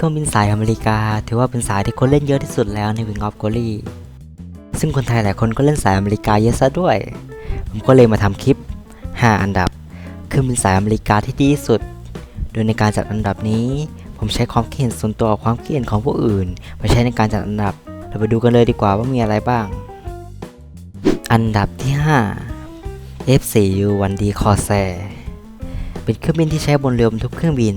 ครื่องบินสายอเมริกา ถือว่าเป็นสายที่คนเล่นเยอะที่สุดแล้วในวิงออฟโกลี่ซึ่งคนไทยหลายคนก็เล่นสายอเมริกาเยอะซะด้วย ผมก็เลยมาทำคลิป 5 อันดับเครื่องบินสายอเมริกาที่ดีที่สุด โดยในการจัดอันดับนี้ ผมใช้ความคิดเห็นส่วนตัวความคิดเห็นของผู้อื่น มาใช้ในการจัดอันดับ เราไปดูกันเลยดีกว่าว่ามีอะไรบ้าง อันดับที่ 5 F4U 1D Corsair เป็นเครื่องบินที่ใช้บนเรือบรรทุกเครื่องบิน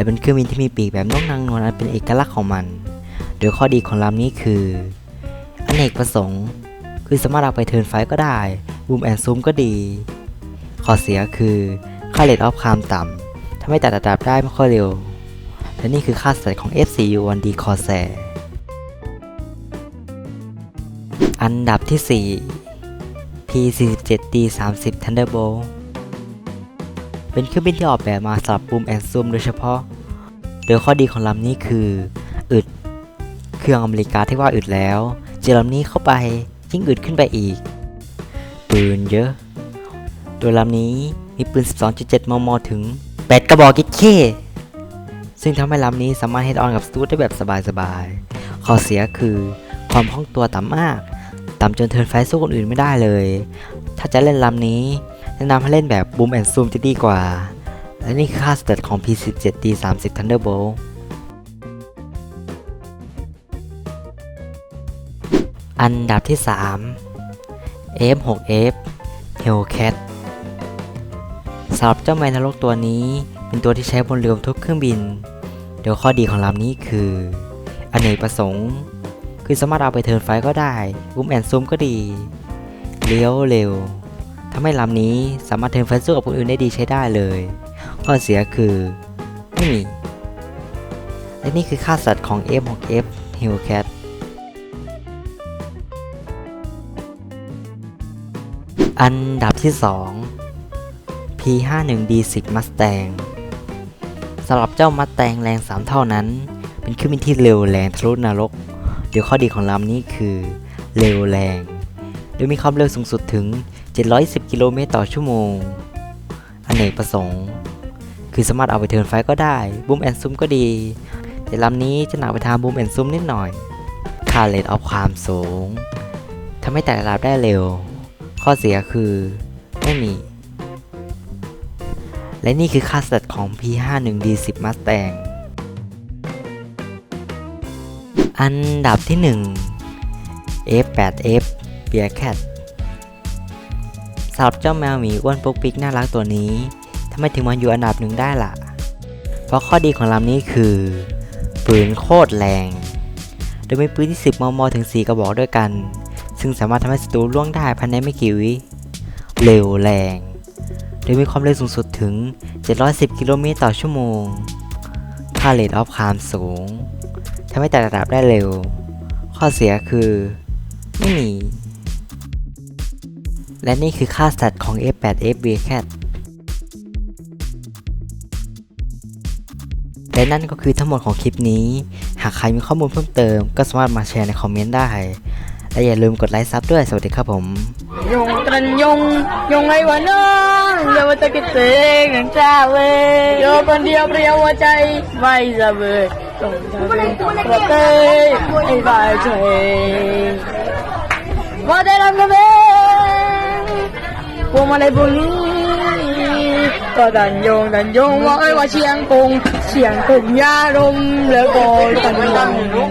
และเป็นเครื่องบินที่มีปีกแบบนกนางนวลอันเป็นเอกลักษณ์ของมัน โดยข้อดีของลำนี้คืออเนกประสงค์ คือสามารถเอาไปเทิร์นไฟก็ได้บูมแอนซูมก็ดี ข้อเสียคือค่าเลทออฟคามต่ำทำให้ตัดระดับได้ไม่ค่อยเร็ว และนี่คือค่าเสเตตของ F4U 1D Corsair อันดับที่ 4 P47D 30 Thunderbolt เป็นเครื่องบินที่ออกแบบมาสำหรับบูมแอนซูมโดยเฉพาะ โดยข้อดีของลำนี้คือ อึด เครื่องอเมริกาที่ว่าอึดแล้ว เจอลำนี้เข้าไปยิ่งอึดขึ้นไปอีก ปืนเยอะ โดยลำนี้มีปืน 12.7 มม ถึง 8 กระบอกกิ๊กเคซึ่งทำให้ลำนี้สามารถเฮดออนกับสตูดได้แบบสบายๆ ข้อเสียคือความคล่องตัวต่ำมาก ต่ำจนเทิร์นไฟสู้คนอื่นไม่ได้เลย ถ้าจะเล่นลำนี้ แนะนำให้เล่นแบบบูมแอนซูมจะดีกว่า และนี่คือค่าสเตตของ P17D 30 Thunderbolt อันดับที่ 3 F6F Hellcat สำหรับเจ้าแมนนรกตัวนี้ เป็นตัวที่ใช้บนเรือบทุกเครื่องบิน โดยข้อดีของลำนี้คืออเนกประสงค์ คือสามารถเอาไปเทิร์นไฟก็ได้บูมแอนซูมก็ดี เลี้ยวเร็ว ทำให้ลำนี้สามารถเทิร์นไฟท์สู้กับคนอื่นได้ดีใช้ได้เลย ข้อเสียคือไม่มี และนี่คือค่าสัตว์ของ F6F Hellcat อันดับที่ 2 P51D10 Mustang สำหรับเจ้า Mustang แรง 3 เท่านั้น เป็นเครื่องบินที่เร็วแรงทะลุนรก เดี๋ยวข้อดีของลำนี้คือ เร็วแรง โดยมีความเร็วสูงสุดถึง 710 กิโลเมตรต่อชั่วโมงอเนกประสงค์ คือสามารถเอาไปเทิร์นไฟก็ได้บูมแอนซูมก็ดี แต่ลำนี้จะหนักไปทางบูมแอนซูมนิดหน่อยคาเลทออฟความสูงทำให้แต่ระดับได้เร็ว ข้อเสียคือไม่มี และนี่คือค่าสเตตของ P51D10 Mustang อันดับที่ 1 F8F Bearcat ำหรับเจ้าแมวหมีอ้วนปุ๊กปิ๊กน่ารักตัวนี้ทำไมถึงมาอยู่อันดับหนึ่งได้ล่ะ เพราะข้อดีของลำนี้คือ ปืนโคตรแรง โดยมีปืนที่ 10 มม ถึง 4 กระบอกด้วยกัน ซึ่งสามารถทำให้ศัตรูล่วงได้ภายในไม่กี่วิเร็วแรง โดยมีความเร็วสูงสุดถึง 710 กิโลเมตรต่อชั่วโมงค่าเลทออฟคามสูงทำให้แต่ระดับได้เร็ว ข้อเสียคือ ไม่มี และนี่คือค่า stat ของ F8F Wildcat และนั่นก็คือทั้งหมดของคลิปนี้ หากใครมีข้อมูลเพิ่มเติม ก็สามารถมาแชร์ในคอมเมนต์ได้ และอย่าลืมกดไลค์ซับด้วย สวัสดีครับผม ยงตันยง ยงไงวะน้องเดี๋ยวจะกิดเสงหนังจ้าเวยโยคนเดียวเปรียวหัวใจไม่จะเบื่อต้องทำเป็นตัวเต้ไอ้ฝ่ายเฉยว่าได้รันกันไหม พวกมาในบุรีก็ดันโยงดันโยงว่าเอ้ยว่าเชียงกงเชียงกงยาดมแล้วก็ตันยง